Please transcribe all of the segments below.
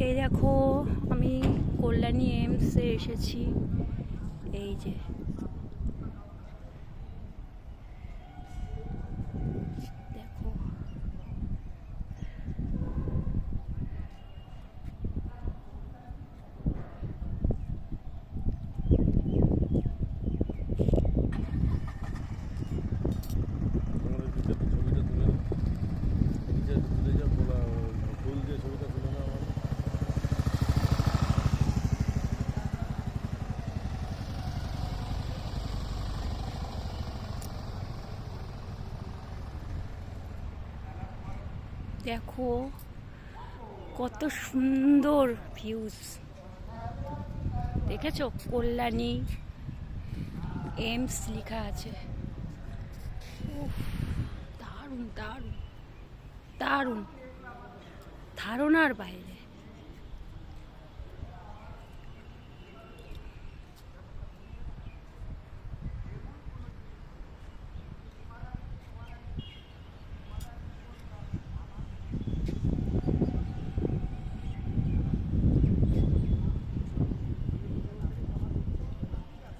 এই দেখো আমি কল্যাণী এমসে এসেছি। এই যে। দেখো কত সুন্দর ভিউজ দেখেছ? কল্যাণী এমস লেখা আছে। দারুণ দারুণ দারুণ। ধারণার বাইরে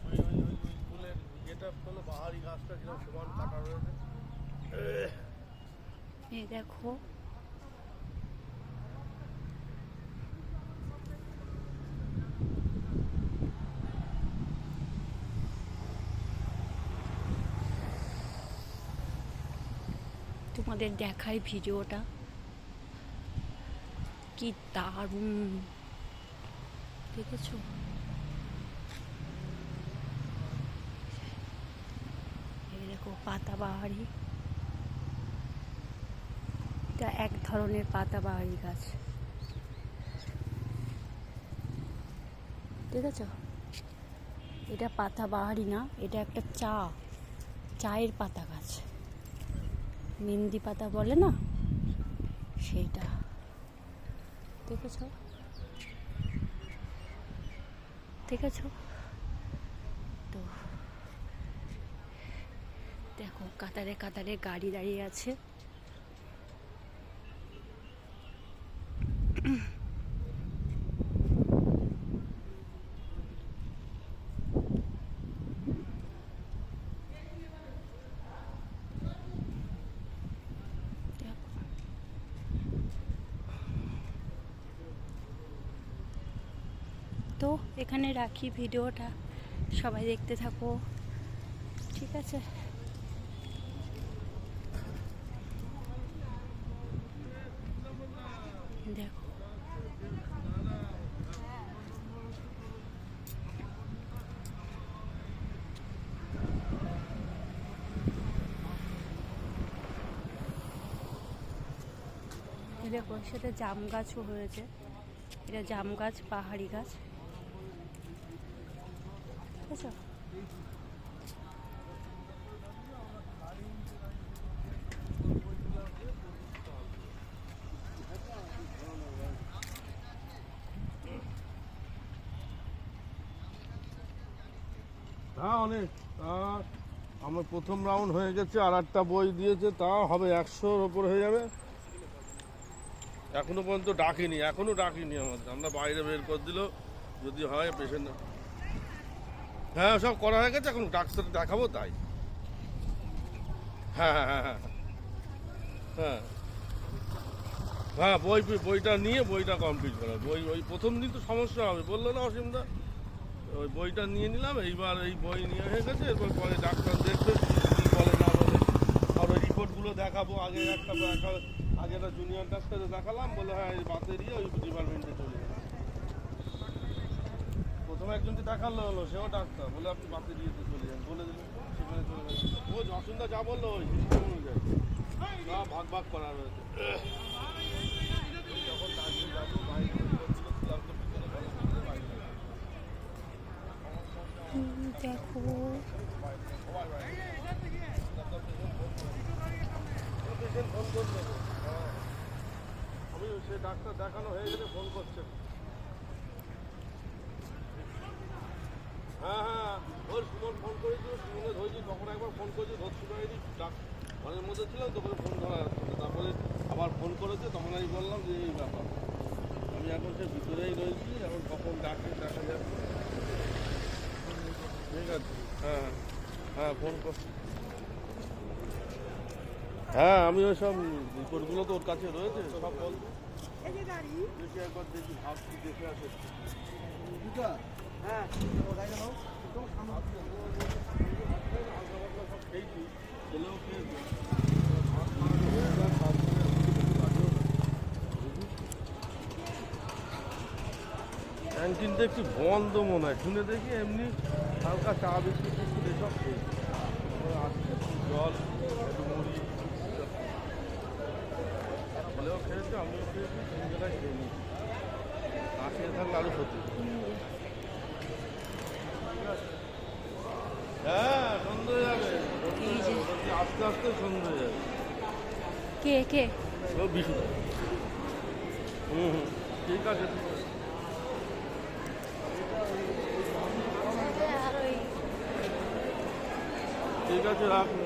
ওই ওই ওই ওই ফুলের দেখো। তোমাদের দেখাই ভিডিওটা। কি দারুণ। দেখেছ এই দেখো, পাতাবাহারি। এটা এক ধরনের পাতাবাহারি গাছ। ঠিক আছে এটা পাতাবাহারি না, এটা একটা চা, চায়ের পাতা গাছ। মেহেন্দি পাতা বলে না? সেইটা দেখেছ? দেখেছ তো দেখো কাতারে কাতারে গাড়ি দাঁড়িয়ে আছে। তো এখানে রাখি ভিডিওটা। সবাই দেখতে থাকো। ঠিক আছে দেখো এই দেখো সেটা জাম গাছও হয়েছে। এটা জাম গাছ, পাহাড়ি গাছ। তা অনেক আমার প্রথম রাউন্ড হয়ে গেছে, আর একটা বই দিয়েছে, তা হবে একশোর ওপর হয়ে যাবে। এখনও পর্যন্ত ডাকিনি, এখনও ডাকিনি আমাদের। আমরা বাইরে বের করে দিল, যদি হয় পেশেন্ট হ্যাঁ সব করা হয়ে গেছে, এখন ডাক্তার দেখাবো তাই। হ্যাঁ হ্যাঁ হ্যাঁ হ্যাঁ। হ্যাঁ। হ্যাঁ বই, বইটা নিয়ে বইটা কমপ্লিট করা বই ওই প্রথম দিন তো সমস্যা হবে, বলল না অসীমদা ওই বইটা নিয়ে নিলাম, এইবার এই বই নিয়ে হয়ে গেছে, এরপর পরে ডাক্তার দেখবে বলে না বলে। আর ওই রিপোর্টগুলো দেখাবো, আগে একটা- আগে একটা জুনিয়র ডাক্তারে দেখালাম বলে হ্যাঁ এই বাতেরই ওই ডিপার্টমেন্টে চলে যাবে প্রথমে একজনকে দেখাল হলো সেও ডাক্তার বলে আপনি বাতের ইয়েতে চলে যান বলে দিল সেখানে চলে গেল ও অসুন্দা যা বলল ওই সিস্টেম অনুযায়ী সব ভাগ ভাগ করা রয়েছে যখন দার্জিলিং যাব দেখো ফোন হ্যাঁ। আমি সে ডাক্তার দেখানো হয়ে গেলে ফোন করছে। হ্যাঁ হ্যাঁ ওর সুমন ফোন করেছিল সুমনে ধরেছি, তখন একবার ফোন করেছি পারিনি ডাক- ঘরের মধ্যে ছিলাম, তখন ফোন ধরা তারপরে আবার ফোন করেছে, তখন আমি বললাম যে, এই ব্যাপার। আমি এখন সে ভিতরেই রয়েছি, এখন কখন ডাকে, দেখা যাবে ঠিক আছে হ্যাঁ হ্যাঁ ফোন কর। হ্যাঁ আমি ওই সব রিপোর্টগুলো তো ওর কাছে রয়েছে সব বল। দেখি একবার দেখি ভাবছি দেখে আসে। হ্যাঁ। ক্যান্টিনটা একটু বন্ধ মনে হয়। শুনে দেখি এমনি হালকা চা বিস্কুট এসব খেয়েছি তারপরে আসছে জল একটু মুড়ি। হলেও খেয়েছি আমিও খেয়েছি তিন জায়গায় খেয়ে নিয়েছি না খেয়ে থাকলে আরও ক্ষতি হ্যাঁ সন্ধ্যে হয়ে যাবে। আস্তে আস্তে সন্ধ্যে হয়ে যাবে। কে কে? ও বিশু হুম হুম ঠিক আছে ঠিক আছে। ঠিক আছে রাখুন